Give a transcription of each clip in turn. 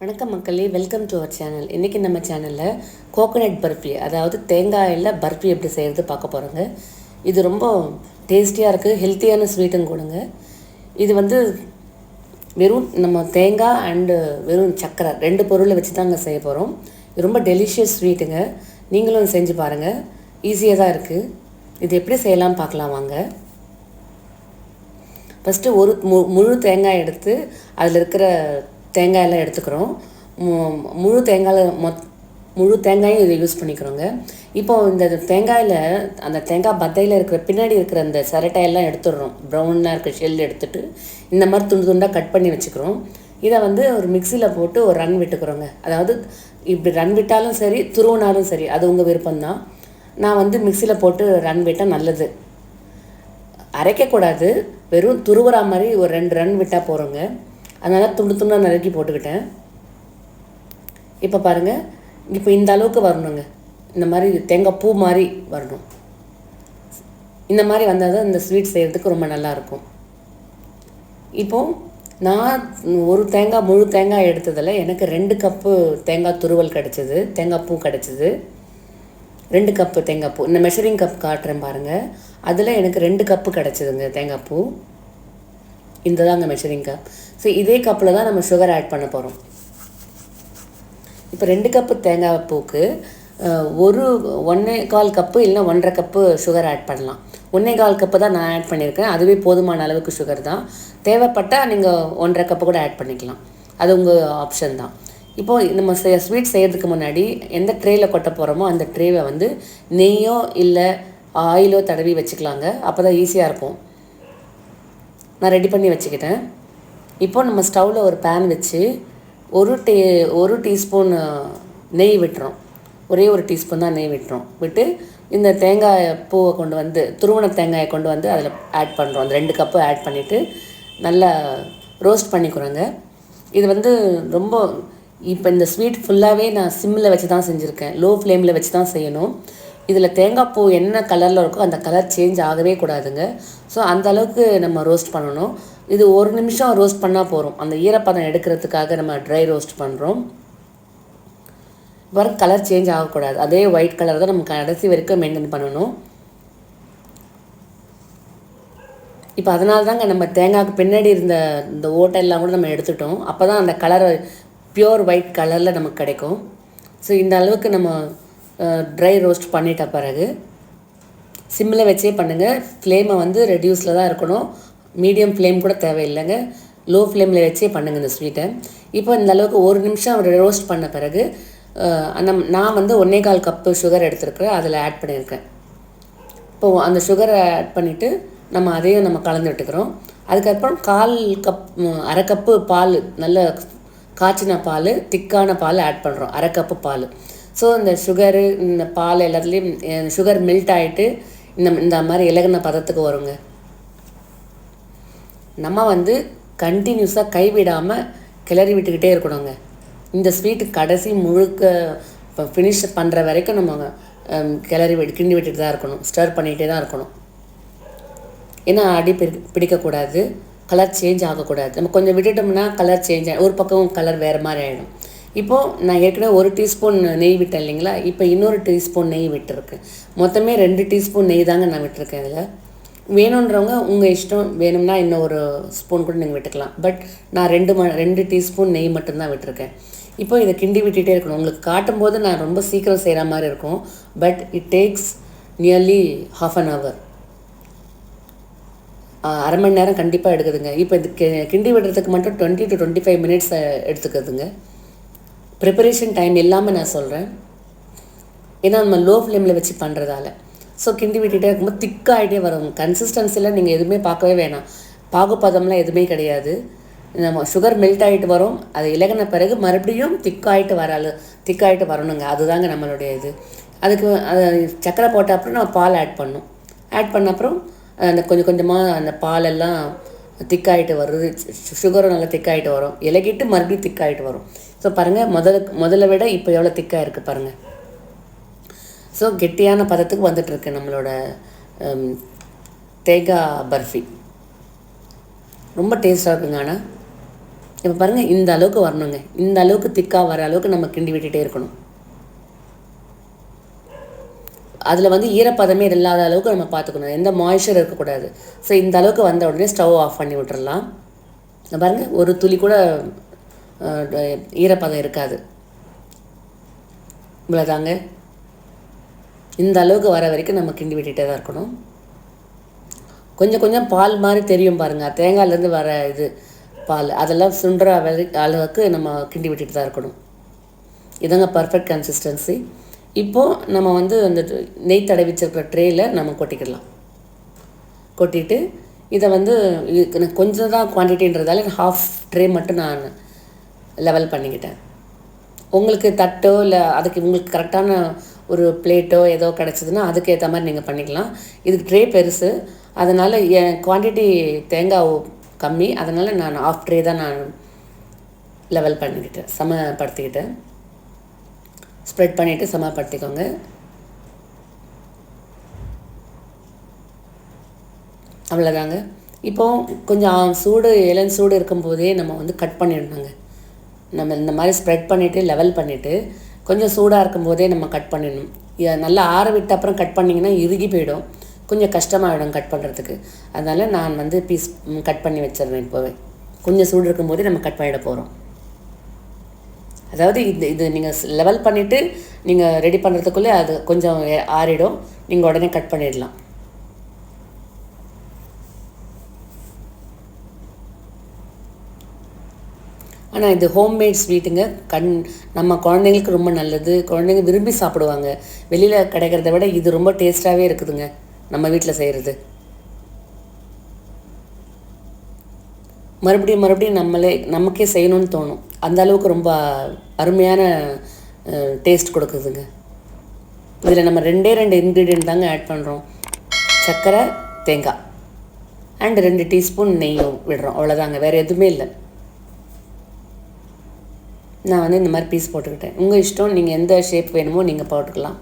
வணக்கம் மக்களே welcome to our channel இன்றைக்கி நம்ம சேனலில் கோகோனட் பர்ஃபி அதாவது தேங்காயில் பர்ஃபி எப்படி செய்கிறது பார்க்க போகிறோங்க இது ரொம்ப டேஸ்டியாக இருக்குது ஹெல்த்தியான ஸ்வீட்டும் கொடுங்க. இது வந்து வெறும் நம்ம தேங்காய் அண்டு வெறும் சக்கரை ரெண்டு பொருளை வச்சு தாங்க செய்ய போகிறோம் இது ரொம்ப டெலிஷியஸ் ஸ்வீட்டுங்க நீங்களும் செஞ்சு பாருங்கள் ஈஸியாக தான் இருக்குது இது எப்படி செய்யலாம் பார்க்கலாம் வாங்க. ஃபஸ்ட்டு ஒரு மு முழு தேங்காய் எடுத்து அதில் இருக்கிற தேங்காயெல்லாம் எடுத்துக்கிறோம். மு- முழு தேங்காயில் மொத் முழு தேங்காயும் இதை யூஸ் பண்ணிக்கிறோங்க. இப்போ இந்த தேங்காயில் அந்த தேங்காய் பத்தையில் இருக்கிற பின்னாடி இருக்கிற அந்த சரட்டையெல்லாம் எடுத்துடுறோம். ப்ரௌனாக இருக்கிற ஷெல் எடுத்துட்டு இந்த மாதிரி துண்டு துண்டாக கட் பண்ணி வச்சுக்கிறோம். இதை வந்து ஒரு மிக்சியில் போட்டு ஒரு ரன் விட்டுக்கிறோங்க. அதாவது இப்படி ரன் விட்டாலும் சரி துருவினாலும் சரி அது உங்கள் விருப்பம்தான். நான் வந்து மிக்சியில் போட்டு ரன் விட்டால் நல்லது. அரைக்கக்கூடாது. வெறும் துருவுற மாதிரி ஒரு ரெண்டு ரன் விட்டால் போகிறோங்க அதனால் துண்டு துண்டாக நறுக்கி போட்டுக்கிட்டேன். இப்போ பாருங்கள் இப்போ இந்த அளவுக்கு வரணுங்க. இந்த மாதிரி தேங்காய் பூ மாதிரி வரணும். இந்த மாதிரி வந்தால் தான் இந்த ஸ்வீட் செய்கிறதுக்கு ரொம்ப நல்லாயிருக்கும் இப்போ நான் ஒரு தேங்காய் முழு தேங்காய் எடுத்ததில் எனக்கு ரெண்டு கப்பு தேங்காய் துருவல் கிடச்சிது தேங்காய் பூ கிடச்சிது. ரெண்டு கப்பு தேங்காய் பூ இந்த மெஷரிங் கப் காட்டுறேன் பாருங்கள் அதில் எனக்கு ரெண்டு கப்பு கிடச்சிதுங்க தேங்காய் பூ. இந்த தாங்க மெஷரிங் கப் ஸோ இதே கப்பில் தான் நம்ம சுகர் ஆட் பண்ண போகிறோம் இப்போ ரெண்டு கப்பு தேங்காய் பூக்கு ஒரு ஒன்றே கால் கப்பு இல்லைன்னா ஒன்றரை கப்பு சுகர் ஆட் பண்ணலாம். ஒன்றே கால் கப்பு தான் நான் ஆட் பண்ணியிருக்கேன். அதுவே போதுமான அளவுக்கு சுகர் தான். தேவைப்பட்டால் நீங்கள் ஒன்றரை கப்பு கூட ஆட் பண்ணிக்கலாம். அது உங்கள் ஆப்ஷன் தான். இப்போது நம்ம ஸ்வீட் செய்கிறதுக்கு முன்னாடி எந்த ட்ரேயில் கொட்ட போகிறோமோ அந்த ட்ரேவை வந்து நெய்யோ இல்லை ஆயிலோ தடவி வச்சுக்கலாங்க. அப்போ தான் ஈஸியாக இருக்கும். நான் ரெடி பண்ணி வச்சுக்கிட்டேன். இப்போ நம்ம ஸ்டவ்வில் ஒரு பேன் வச்சு ஒரு டீ ஒரு டீஸ்பூன் நெய் விட்டுறோம். ஒரே ஒரு டீஸ்பூன் தான் நெய் விட்டுறோம். விட்டு இந்த தேங்காய் பூவை கொண்டு வந்து துருவண தேங்காயை கொண்டு வந்து அதில் ஆட் பண்ணுறோம் அந்த ரெண்டு கப்பு ஆட் பண்ணிவிட்டு நல்லா ரோஸ்ட் பண்ணிக்கிறோங்க இது வந்து ரொம்ப இப்போ இந்த ஸ்வீட் ஃபுல்லாகவே நான் சிம்மில் வச்சு தான் செஞ்சுருக்கேன். லோ ஃப்ளேமில் வச்சு தான் செய்யணும். இதில் தேங்காய் பூ என்ன கலரில் இருக்கோ அந்த கலர் சேஞ்ச் ஆகவே கூடாதுங்க. ஸோ அந்த அளவுக்கு நம்ம ரோஸ்ட் பண்ணணும். இது ஒரு நிமிஷம் ரோஸ்ட் பண்ணால் போகிறோம் அந்த ஈரப்பதம் எடுக்கிறதுக்காக நம்ம ட்ரை ரோஸ்ட் பண்ணுறோம் வர கலர் சேஞ்ச் ஆகக்கூடாது. அதே ஒயிட் கலர் தான் நம்ம கடைசி வரைக்கும் மெயின்டைன் பண்ணணும். இப்போ அதனால தாங்க நம்ம தேங்காய்க்கு பின்னாடி இருந்த இந்த ஓட்டெல்லாம் கூட நம்ம எடுத்துட்டோம். அப்போ தான் அந்த கலர் பியூர் ஒயிட் கலரில் நமக்கு கிடைக்கும். ஸோ இந்த அளவுக்கு நம்ம ட்ரை ரோஸ்ட் பண்ணிட்ட பிறகு சிம்மில் வச்சே பண்ணுங்கள் ஃப்ளேமை வந்து ரெடியூஸில் தான் இருக்கணும். மீடியம் ஃப்ளேம் கூட தேவையில்லைங்க. லோ ஃப்ளேமில் வச்சே பண்ணுங்கள் இந்த ஸ்வீட்டை இப்போ இந்த அளவுக்கு ஒரு நிமிஷம் ரோஸ்ட் பண்ண பிறகு அந்த நம் நான் வந்து ஒன்றே கால் கப்பு சுகர் எடுத்துருக்குறேன். அதில் ஆட் பண்ணியிருக்கேன். இப்போது அந்த சுகரை ஆட் பண்ணிவிட்டு நம்ம அதையும் நம்ம கலந்து விட்டுக்கிறோம். அதுக்கப்புறம் கால் கப் அரை கப்பு பால் நல்ல காய்ச்சின பால் திக்கான பால் ஆட் பண்ணுறோம் அரை கப்பு பால். ஸோ இந்த சுகரு இந்த பால் எல்லாத்துலேயும் சுகர் மெல்ட் ஆகிட்டு இந்த இந்த மாதிரி இலகுன பதத்துக்கு வருங்க. நம்ம வந்து கண்டினியூஸாக கைவிடாமல் கிளறி விட்டுக்கிட்டே இருக்கணுங்க. இந்த ஸ்வீட்டு கடைசி முழுக்க இப்போ ஃபினிஷ் பண்ணுற வரைக்கும் நம்ம கிளறி விட்டு கிண்டி விட்டுட்டு தான் இருக்கணும். ஸ்டர் பண்ணிகிட்டே தான் இருக்கணும். ஏன்னா அடி பிடி பிடிக்கக்கூடாது. கலர் சேஞ்ச் ஆகக்கூடாது. நம்ம கொஞ்சம் விட்டுட்டோம்னா கலர் சேஞ்ச் ஆகும் ஒரு பக்கம் கலர் வேறு மாதிரி ஆகிடும் இப்போது நான் ஏற்கனவே ஒரு டீஸ்பூன் நெய் விட்டேன் இல்லைங்களா? இப்போ இன்னொரு டீஸ்பூன் நெய் விட்டுருக்கேன் மொத்தமே ரெண்டு டீஸ்பூன் நெய் தாங்க நான் விட்டுருக்கேன் இதில். வேணுன்றவங்க உங்கள் இஷ்டம் வேணும்னா இன்னும் ஒரு ஸ்பூன் கூட நீங்கள் விட்டுக்கலாம். பட் நான் ரெண்டு ம ரெண்டு டீஸ்பூன் நெய் மட்டும்தான் விட்டுருக்கேன். இப்போ இதை கிண்டி விட்டுட்டே இருக்கணும். உங்களுக்கு காட்டும்போது நான் ரொம்ப சீக்கிரம் செய்கிற மாதிரி இருக்கும். But it takes nearly half an hour. அரை மணி நேரம் கண்டிப்பாக எடுக்குதுங்க. இப்போ இது கிண்டி விடுறதுக்கு மட்டும் twenty to twenty five minutes எடுத்துக்குதுங்க. Preparation time இல்லாமல் நான் சொல்கிறேன் ஏன்னா நம்ம லோ ஃப்ளேமில் வச்சு பண்ணுறதால ஸோ கிண்டி விட்டுட்டே இருக்கும்போது திக்காகிட்டே வரும். கன்சிஸ்டன்சியில் நீங்கள் எதுவுமே பார்க்கவே வேணாம். பாகுபதம்லாம் எதுவுமே கிடையாது. நம்ம சுகர் மெல்ட் ஆகிட்டு வரும். அது இலகின பிறகு மறுபடியும் திக்காகிட்டு வராது திக்காகிட்டு வரணுங்க. அதுதாங்க நம்மளுடைய இது. அதுக்கு அது சக்கரை போட்ட அப்புறம் நம்ம பால் ஆட் பண்ணணும் ஆட் பண்ண அப்புறம் அந்த கொஞ்சம் கொஞ்சமாக அந்த பாலெல்லாம் திக்காயிட்டு வருது. சுகரும் நல்லா திக்காகிட்டு வரும். இலகிட்டு மறுபடியும் திக்காகிட்டு வரும். ஸோ பாருங்கள் முதல்ல முதல்ல விட இப்போ எவ்வளோ திக்காக இருக்குது பாருங்கள் ஸோ கெட்டியான பதத்துக்கு வந்துட்டுருக்கு நம்மளோட தேங்காய் பர்ஃபி. ரொம்ப டேஸ்ட்டாக இருக்குங்க ஆனால் இப்போ பாருங்கள் இந்த அளவுக்கு வரணுங்க. இந்த அளவுக்கு திக்காக வர அளவுக்கு நம்ம கிண்டி விட்டுட்டே இருக்கணும். அதில் வந்து ஈரப்பதமே இல்லாத அளவுக்கு நம்ம பார்த்துக்கணும் எந்த மாய்ச்சர் இருக்கக்கூடாது. ஸோ இந்த அளவுக்கு வந்த உடனே ஸ்டவ் ஆஃப் பண்ணி விட்டுறலாம். பாருங்கள் ஒரு துளி கூட ஈரப்பதம் இருக்காது. இவ்வளோதாங்க இந்த அளவுக்கு வர வரைக்கும் நம்ம கிண்டி விட்டுகிட்டே தான் இருக்கணும். கொஞ்சம் கொஞ்சம் பால் மாதிரி தெரியும் பாருங்கள் தேங்காயிலேருந்து வர இது பால் அதெல்லாம் சுண்டுற அளவுக்கு நம்ம கிண்டி விட்டுட்டு தான் இருக்கணும். இதாங்க பர்ஃபெக்ட் கன்சிஸ்டன்சி இப்போது நம்ம வந்து அந்த நெய் தடவிச்சிருக்கிற ட்ரேயில் நம்ம கொட்டிக்கிடலாம். கொட்டிட்டு இதை வந்து கொஞ்சம் தான் குவான்டிட்டின்றதால ஹாஃப் ட்ரே மட்டும் நான் லெவல் பண்ணிக்கிட்டேன். உங்களுக்கு தட்டோ இல்லை அதுக்கு உங்களுக்கு கரெக்டான ஒரு பிளேட்டோ ஏதோ கிடச்சிதுன்னா அதுக்கு ஏற்ற மாதிரி நீங்கள் பண்ணிக்கலாம். இதுக்கு ட்ரே பெருசு. அதனால் என் குவான்டிட்டி தேங்காய் கம்மி. அதனால் நான் ஆஃப் ட்ரே தான் நான் லெவல் பண்ணிக்கிட்டேன். சமப்படுத்திக்கிட்டேன். ஸ்ப்ரெட் பண்ணிவிட்டு சமப்படுத்திக்கோங்க. அவ்வளோதாங்க இப்போது கொஞ்சம் சூடு இளம் சூடு இருக்கும்போதே நம்ம வந்து கட் பண்ணிடணுங்க. நம்ம இந்த மாதிரி ஸ்ப்ரெட் பண்ணிவிட்டு லெவல் பண்ணிவிட்டு கொஞ்சம் சூடாக இருக்கும்போதே நம்ம கட் பண்ணிடணும். நல்லா ஆற விட்ட அப்புறம் கட் பண்ணிங்கன்னா இறுகி போயிடும். கொஞ்சம் கஷ்டமாகிடும் கட் பண்ணுறதுக்கு அதனால் நான் வந்து பீஸ் கட் பண்ணி வச்சிடுறேன் இப்போவே. கொஞ்சம் சூடு இருக்கும்போதே நம்ம கட் பண்ணிட போகிறோம் அதாவது இது இது நீங்கள் லெவல் பண்ணிவிட்டு நீங்கள் ரெடி பண்ணுறதுக்குள்ளே அது கொஞ்சம் ஆறிடும். நீங்கள் உடனே கட் பண்ணிடலாம். ஆனால் இது ஹோம்மேட் ஸ்வீட்டுங்க கண் நம்ம குழந்தைங்களுக்கு ரொம்ப நல்லது. குழந்தைங்க விரும்பி சாப்பிடுவாங்க. வெளியில் கிடைக்கிறத விட இது ரொம்ப டேஸ்ட்டாகவே இருக்குதுங்க. நம்ம வீட்டில் செய்கிறது மறுபடியும் மறுபடியும் நம்மளே நமக்கே செய்யணும்னு தோணும். அந்த அளவுக்கு ரொம்ப அருமையான டேஸ்ட் கொடுக்குதுங்க. இதில் நம்ம ரெண்டே ரெண்டு இன்க்ரீடியன்ட் தாங்க ஆட் பண்ணுறோம் சர்க்கரை தேங்காய். அண்ட் ரெண்டு டீஸ்பூன் நெய்யும் விடுறோம். அவ்வளோதாங்க வேறு எதுவுமே இல்லை. நான் வந்து இந்த மாதிரி பீஸ் போட்டுக்கிட்டேன். உங்கள் இஷ்டம் நீங்கள் எந்த ஷேப் வேணுமோ நீங்கள் போட்டுக்கலாம்.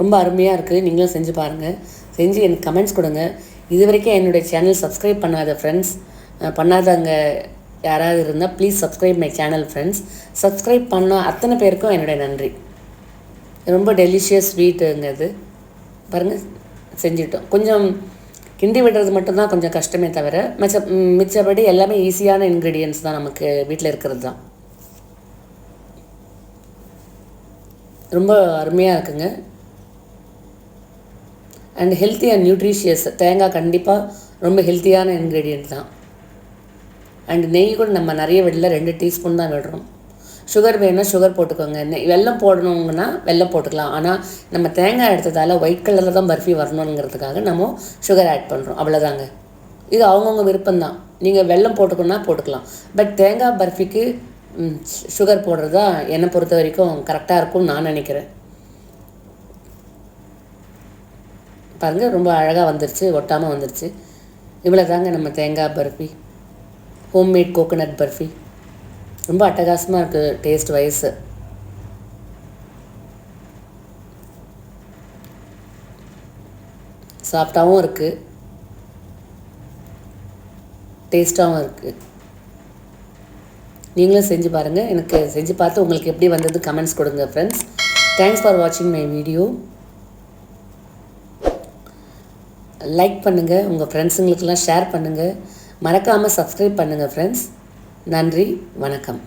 ரொம்ப அருமையாக இருக்குது நீங்களும் செஞ்சு பாருங்கள் செஞ்சு எனக்கு கமெண்ட்ஸ் கொடுங்க. இது வரைக்கும் என்னுடைய சேனல் சப்ஸ்கிரைப் பண்ணாத ஃப்ரெண்ட்ஸ் பண்ணாதவங்க யாராவது இருந்தால் please subscribe my channel friends subscribe பண்ண அத்தனை பேருக்கும் என்னுடைய நன்றி. ரொம்ப டெலிஷியஸ் ஸ்வீட்டுங்கிறது பாருங்கள் செஞ்சிட்டோம். கொஞ்சம் கிண்டி விடுறது மட்டும்தான் கொஞ்சம் கஷ்டமே தவிர மிச்ச மிச்சபடி எல்லாமே ஈஸியான இன்க்ரீடியன்ஸ் தான் நமக்கு வீட்டில் இருக்கிறது தான். ரொம்ப அருமையாக இருக்குங்க. அண்ட் ஹெல்த்தி அண்ட் நியூட்ரிஷியஸ் தேங்காய் கண்டிப்பாக ரொம்ப ஹெல்த்தியான இன்க்ரீடியன்ட் தான். அண்ட் நெய் கூட நம்ம நிறைய விடல ரெண்டு டீஸ்பூன் தான் விடுறோம். சுகர் வேணும்னா சுகர் போட்டுக்கோங்க. வெள்ளம் வெல்லம் போடணுங்கன்னா வெல்லம் போட்டுக்கலாம். ஆனால் நம்ம தேங்காய் எடுத்ததால் ஒயிட் கலரில் தான் பர்ஃபி வரணுங்கிறதுக்காக நம்ம சுகர் ஆட் பண்ணுறோம் அவ்வளோதாங்க இது அவங்கவுங்க விருப்பம்தான். நீங்கள் வெல்லம் போட்டுக்கணுன்னா போட்டுக்கலாம். பட் தேங்காய் பர்ஃபிக்கு சுகர் போடுறதா என்னை பொறுத்த வரைக்கும் கரெக்டாக இருக்கும்னு நான் நினைக்கிறேன். பாருங்கள் ரொம்ப அழகாக வந்துருச்சு ஒட்டாமல் வந்துருச்சு. இவ்வளோ தாங்க நம்ம தேங்காய் பர்ஃபி. Homemade coconut barfi. ரொம்ப அட்டகாசமாக இருக்குது டேஸ்ட் வைஸு சாஃப்டாகவும் இருக்குது டேஸ்ட்டாகவும் இருக்குது நீங்களும் செஞ்சு பாருங்கள் எனக்கு செஞ்சு பார்த்து உங்களுக்கு எப்படி வந்தது கமெண்ட்ஸ் கொடுங்க ஃப்ரெண்ட்ஸ் தேங்க்ஸ் ஃபார் வாட்சிங் மை வீடியோ லைக் பண்ணுங்கள் உங்கள் ஃப்ரெண்ட்ஸுங்களுக்கெல்லாம் ஷேர் பண்ணுங்கள் மறக்காமல் சப்ஸ்கிரைப் பண்ணுங்கள் ஃப்ரெண்ட்ஸ் நன்றி வணக்கம்.